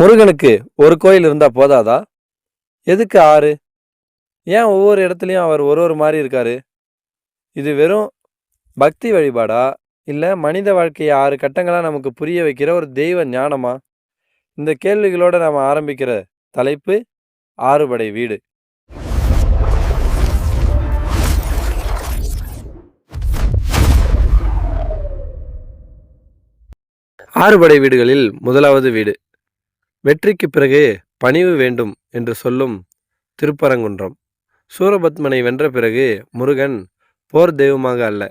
முருகனுக்கு ஒரு கோயில் இருந்தால் போதாதா? எதுக்கு ஆறு? ஏன் ஒவ்வொரு இடத்துலையும் அவர் ஒரு ஒரு மாதிரி இருக்காரு? இது வெறும் பக்தி வழிபாடா? இல்லை மனித வாழ்க்கையை ஆறு கட்டங்களாக நமக்கு புரிய வைக்கிற ஒரு தெய்வ ஞானமா? இந்த கேள்விகளோட நாம் ஆரம்பிக்கிற தலைப்பு ஆறுபடை வீடு. ஆறுபடை வீடுகளில் முதலாவது வீடு. வெற்றிக்கு பிறகு பணிவு வேண்டும் என்று சொல்லும் திருப்பரங்குன்றம். சூரபத்மனை வென்ற பிறகு முருகன் போர் தெய்வமாக அல்ல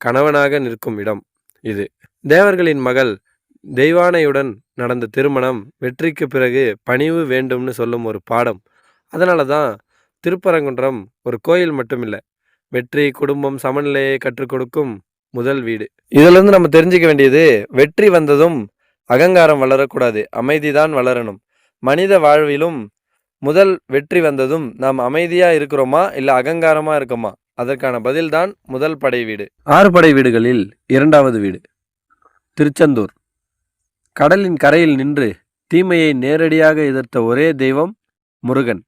கணவனாக நிற்கும் இடம் இது. தேவர்களின் மகள் தெய்வானையுடன் நடந்த திருமணம் வெற்றிக்கு பிறகு பணிவு வேண்டும்னு சொல்லும் ஒரு பாடம். அதனால தான் திருப்பரங்குன்றம் ஒரு கோயில் மட்டுமில்லை வெற்றி குடும்பம் சமநிலையை கற்றுக் கொடுக்கும் முதல் வீடு. இதிலிருந்து நம்ம தெரிஞ்சுக்க வேண்டியது வெற்றி வந்ததும் அகங்காரம் வளரக்கூடாது அமைதிதான் வளரணும். மனித வாழ்விலும் முதல் வெற்றி வந்ததும் நாம் அமைதியாக இருக்கிறோமா இல்லை அகங்காரமாக இருக்கோமா? அதற்கான பதில்தான் முதல் படை வீடு. ஆறு படை வீடுகளில் இரண்டாவது வீடு திருச்செந்தூர். கடலின் கரையில் நின்று தீமையை நேரடியாக எதிர்த்த ஒரே தெய்வம் முருகன்.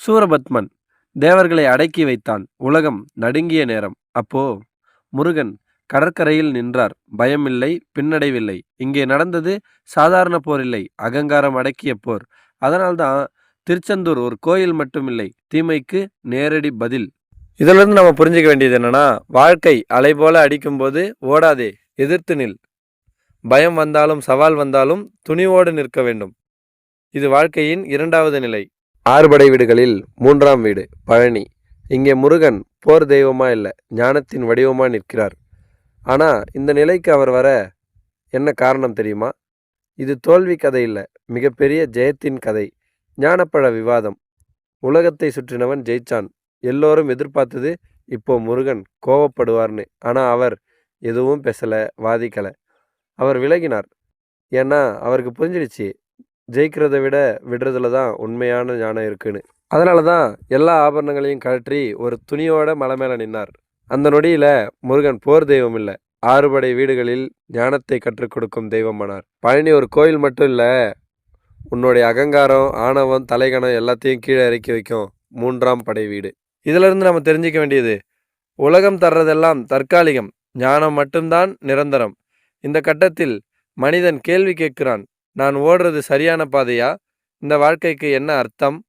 சூரபத்மன் தேவர்களை அடக்கி வைத்தான். உலகம் நடுங்கிய நேரம். அப்போ முருகன் கடற்கரையில் நின்றார். பயமில்லை பின்னடைவில்லை. இங்கே நடந்தது சாதாரண போர் இல்லை. அகங்காரம் அடக்கிய போர். அதனால்தான் திருச்செந்தூர் ஒரு கோயில் மட்டுமில்லை. தீமைக்கு நேரடி பதில். இதிலிருந்து நம்ம புரிஞ்சுக்க வேண்டியது என்னன்னா வாழ்க்கை அலை போல அடிக்கும்போது ஓடாதே எதிர்த்து நில். பயம் வந்தாலும் சவால் வந்தாலும் துணிவோடு நிற்க வேண்டும். இது வாழ்க்கையின் இரண்டாவது நிலை. ஆறுபடை வீடுகளில் மூன்றாம் வீடு பழனி. இங்கே முருகன் போர் தெய்வமா இல்லை ஞானத்தின் வடிவமா நிற்கிறார். ஆனால் இந்த நிலைக்கு அவர் வர என்ன காரணம் தெரியுமா? இது தோல்வி கதை இல்லை. மிகப்பெரிய ஜெயத்தின் கதை. ஞானப்பழ விவாதம். உலகத்தை சுற்றினவன் ஜெயிச்சான். எல்லோரும் எதிர்பார்த்தது இப்போ முருகன் கோவப்படுவார்னு. ஆனால் அவர் எதுவும் பேசலை வாதிக்கலை. அவர் விலகினார். ஏன்னா அவருக்கு புரிஞ்சிடுச்சு ஜெயிக்கிறதை விட விடுறதுல தான் உண்மையான ஞானம் இருக்குன்னு. அதனால தான் எல்லா ஆபரணங்களையும் கழற்றி ஒரு துணியோட மலை மேலே நின்னார். அந்த நொடியில முருகன் போர் தெய்வம் இல்லை. ஆறுபடை வீடுகளில் ஞானத்தை கற்றுக் கொடுக்கும் தெய்வமானார். பழனி ஒரு கோயில் மட்டும் இல்லை உன்னுடைய அகங்காரம் ஆணவம் தலைகணம் எல்லாத்தையும் கீழே இறக்கி வைக்கும் மூன்றாம் படை வீடு. இதிலிருந்து நம்ம தெரிஞ்சுக்க வேண்டியது உலகம் தர்றதெல்லாம் தற்காலிகம் ஞானம் மட்டும்தான் நிரந்தரம். இந்த கட்டத்தில் மனிதன் கேள்வி கேட்கிறான் நான் ஓடுறது சரியான பாதையா? இந்த வாழ்க்கைக்கு என்ன அர்த்தம்?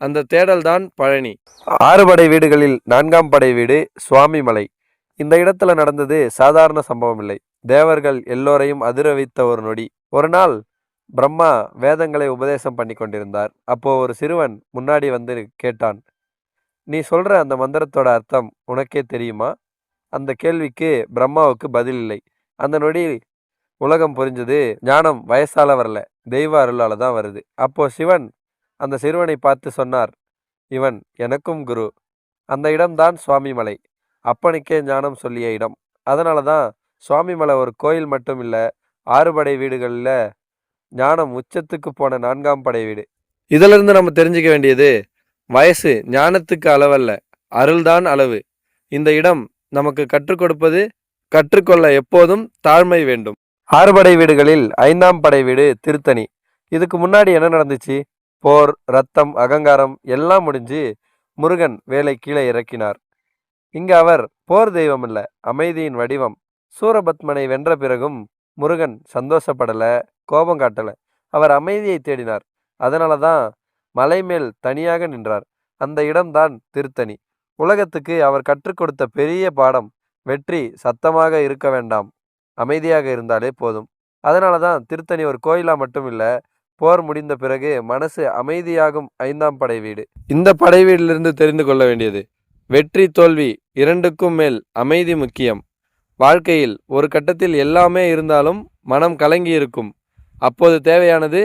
அந்த தேடல்தான் பழனி. ஆறு படை வீடுகளில் நான்காம் படை வீடு சுவாமி மலை இந்த இடத்துல நடந்தது சாதாரண சம்பவம் இல்லை தேவர்கள் எல்லோரையும் அதிர வைத்த ஒரு நொடி. ஒரு நாள் பிரம்மா வேதங்களை உபதேசம் பண்ணி கொண்டிருந்தார். அப்போ ஒரு சிறுவன் முன்னாடி வந்து கேட்டான் நீ சொல்ற அந்த மந்திரத்தோட அர்த்தம் உனக்கே தெரியுமா? அந்த கேள்விக்கு பிரம்மாவுக்கு பதில் இல்லை. அந்த நொடி உலகம் புரிஞ்சது ஞானம் வயசால வரல தெய்வ அருளால தான் வருது. அப்போ சிவன் அந்த சிறுவனை பார்த்து சொன்னார் இவன் எனக்கும் குரு. அந்த இடம்தான் சுவாமிமலை. அப்பனுக்கே ஞானம் சொல்லிய இடம். அதனால தான் சுவாமிமலை ஒரு கோயில் மட்டும் இல்லை ஆறுபடை வீடுகளில் ஞானம் உச்சத்துக்கு போன நான்காம் படை வீடு. இதிலிருந்து நம்ம தெரிஞ்சுக்க வேண்டியது வயசு ஞானத்துக்கு அளவல்ல அருள்தான் அளவு. இந்த இடம் நமக்கு கற்றுக் கொடுப்பது கற்றுக்கொள்ள எப்போதும் தாழ்மை வேண்டும். ஆறுபடை வீடுகளில் ஐந்தாம் படை வீடு திருத்தணி. இதுக்கு முன்னாடி என்ன நடந்துச்சு? போர் ரத்தம் அகங்காரம் எல்லாம் முடிஞ்சு முருகன் வேலை கீழே இறக்கினார். இங்கு அவர் போர் தெய்வம் இல்லை அமைதியின் வடிவம். சூரபத்மனை வென்ற பிறகும் முருகன் சந்தோஷப்படல கோபம் காட்டல. அவர் அமைதியை தேடினார். அதனால தான் மலை மேல் தனியாக நின்றார். அந்த இடம்தான் திருத்தணி. உலகத்துக்கு அவர் கற்றுக் கொடுத்த பெரிய பாடம் வெற்றி சத்தமாக இருக்க வேண்டாம். அமைதியாக இருந்தாலே போதும். அதனால தான் திருத்தணி ஒரு கோயிலாக மட்டும் இல்லை போர் முடிந்த பிறகு மனசு அமைதியாகும் ஐந்தாம் படை வீடு. இந்த படை வீடிலிருந்து தெரிந்து கொள்ள வேண்டியது. வெற்றி தோல்வி இரண்டுக்கும் மேல் அமைதி முக்கியம். வாழ்க்கையில் ஒரு கட்டத்தில் எல்லாமே இருந்தாலும் மனம் கலங்கி இருக்கும் அப்போது தேவையானது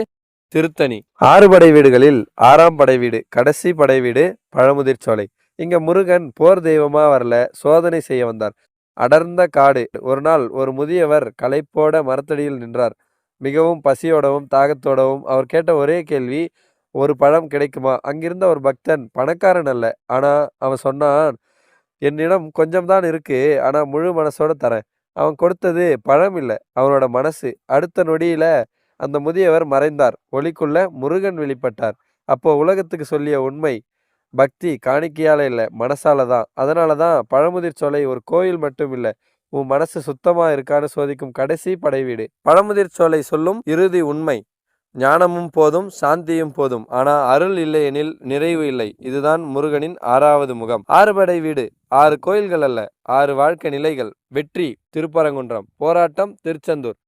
திருத்தணி. ஆறு படை வீடுகளில் ஆறாம் படை வீடு கடைசி படை வீடு பழமுதிர் சோலை. இங்க முருகன் போர் தெய்வமா வரல சோதனை செய்ய வந்தார். அடர்ந்த காடு. ஒரு நாள் ஒரு முதியவர் களைப்போட மரத்தடியில் நின்றார். மிகவும் பசியோடவும் தாகத்தோடவும் அவர் கேட்ட ஒரே கேள்வி ஒரு பழம் கிடைக்குமா? அங்கிருந்த ஒரு பக்தன் பணக்காரன் அல்ல. ஆனால் அவன் சொன்னான் என்னிடம் கொஞ்சம் தான் இருக்கு ஆனால் முழு மனசோட தரேன். அவன் கொடுத்தது பழம் இல்லை அவனோட மனசு. அடுத்த நொடியில அந்த முதியவர் மறைந்தார். ஒளிக்குள்ள முருகன் வெளிப்பட்டார். அப்போ உலகத்துக்கு சொல்லிய உண்மை பக்தி காணிக்கையால இல்லை மனசால தான். அதனால தான் பழமுதிர் சோலை ஒரு கோயில் மட்டும் இல்லை உன் மனசு சுத்தமா இருக்கான்னு சோதிக்கும் கடைசி படைவீடு. பழமுதிர் சோலை சொல்லும் இறுதி உண்மை. ஞானமும் போதும் சாந்தியும் போதும். ஆனா அருள் இல்லையெனில் நிறைவு இல்லை. இதுதான் முருகனின் ஆறாவது முகம். ஆறுபடை வீடு. ஆறு கோயில்கள் அல்ல. ஆறு வாழ்க்கை நிலைகள். வெற்றி திருப்பரங்குன்றம். போராட்டம் திருச்செந்தூர்.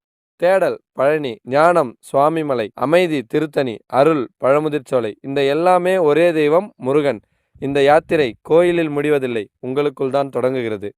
தேடல் பழனி. ஞானம் சுவாமிமலை. அமைதி திருத்தணி. அருள் பழமுதிர்ச்சோலை இந்த எல்லாமே ஒரே தெய்வம் முருகன். இந்த யாத்திரை கோயிலில் முடிவதில்லை. உங்களுக்குள் தான் தொடங்குகிறது.